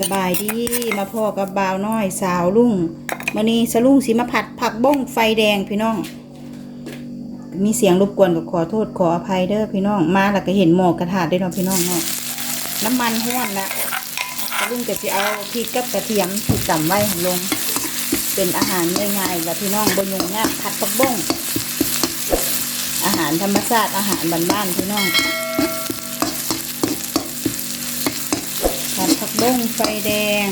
สบายดีมาพ่อกับบ่าวน้อยสาวลุงมื้อนี้สลุงสิมาผัดผักบ้งไฟแดงพี่น้อง มีเสียงรบกวนก็ขอโทษขออภัยเด้อพี่น้อง มาแล้วก็เห็นหมอกกระทะด้วยเนาะพี่น้องเนาะน้ำมันห้วนละสลุงก็สิเอาพริกกับกระเทียมที่ตำไว้ลง เป็นอาหารง่ายๆแล้วพี่น้องบ่ยุ่งยากผัดผักบ้งอาหารธรรมชาติอาหารบ้านๆพี่น้อง ผักบุ้งไฟแดง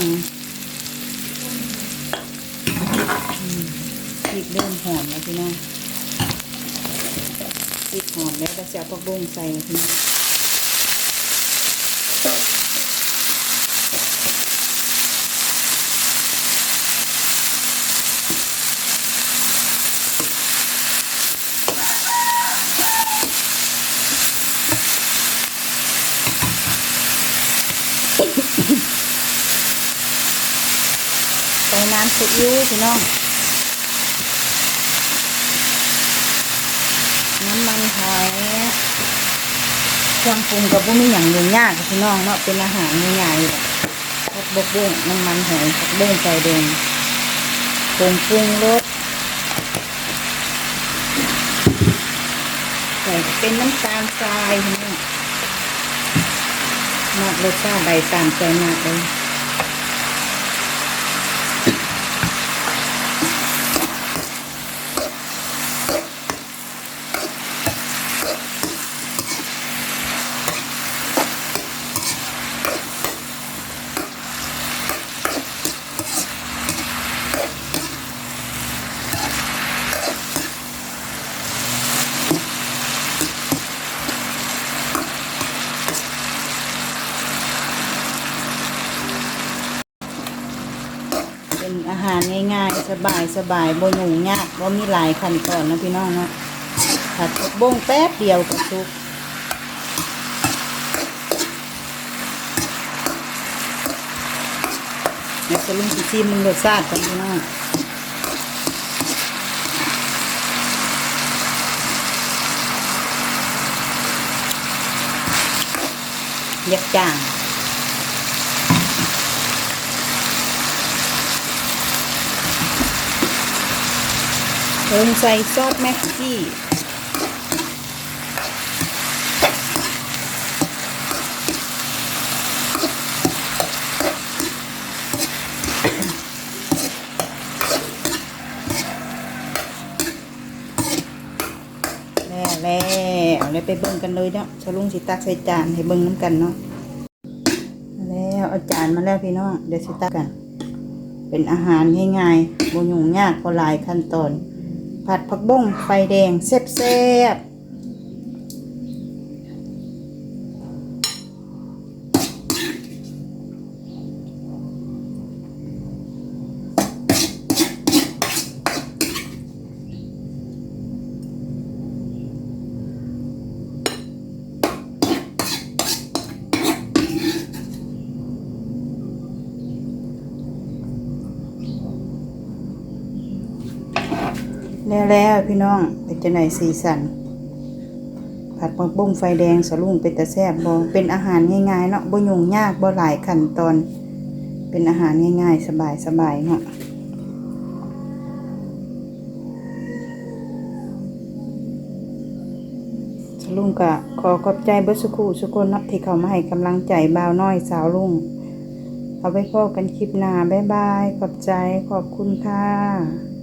พริกเริ่มหอมแล้วพี่น้องพริกหอมแล้วก็จะเอาผักบุ้งใส่พี่น้อง ใส่น้ำซีอิ๊วพี่น้อง น้ำมันหอยเครื่องปรุงกับพวกนี้อย่างยุ่งยากพี่น้องเนาะเป็นอาหารง่ายๆแบบผักบกบุ้งน้ำมันหอยผักบุ้งไฟแดงผงปรุงรสใส่เป็นน้ำตาลทรายพี่น้องมากรสชาติใบตามใจมากเลย เป็นอาหารง่ายๆ สบายสบายๆบ่ยุ่งยากบ่มีหลายขั้นตอนนะพี่น้องเนาะผัดบ้งแป๊บเดียวก็สุกเดี๋ยวจะลุงสิชิมมันรสชาติกันพี่น้องยักจาง เพิ่มใส่ซอสแม็กกี้แล้วแล้วเอาเลยไปเบิ่งกันเลยเนาะชลุงสิตักใส่จานให้เบิ่งน้ำกันเนาะแล้วเอาจานมาแล้วพี่น้องเดี๋ยวสิตักกัน เป็นอาหารง่ายๆบ่ยุ่งยากบ่หลายขั้นตอน ผัดผักบ้งไฟแดงแซ่บๆ แล้วแล้วพี่น้องเป็นจะไหนสีสัน ผัดผักบุ้งไฟแดงสลุงเป็นตะแซ่บบ่เป็นอาหารง่ายๆเนาะบ่ยุ่งยากบ่หลายขั้นตอน เป็นอาหารง่ายๆ สบายๆเนาะสลุงก็ขอขอบใจเบิดสุขูสุคนนาะที่เขามาให้กำลังใจบ่าวน้อยสาวลุง เอาไว้พอกันคลิปหน้าบ๊ายบาย ขอบใจขอบคุณค่ะ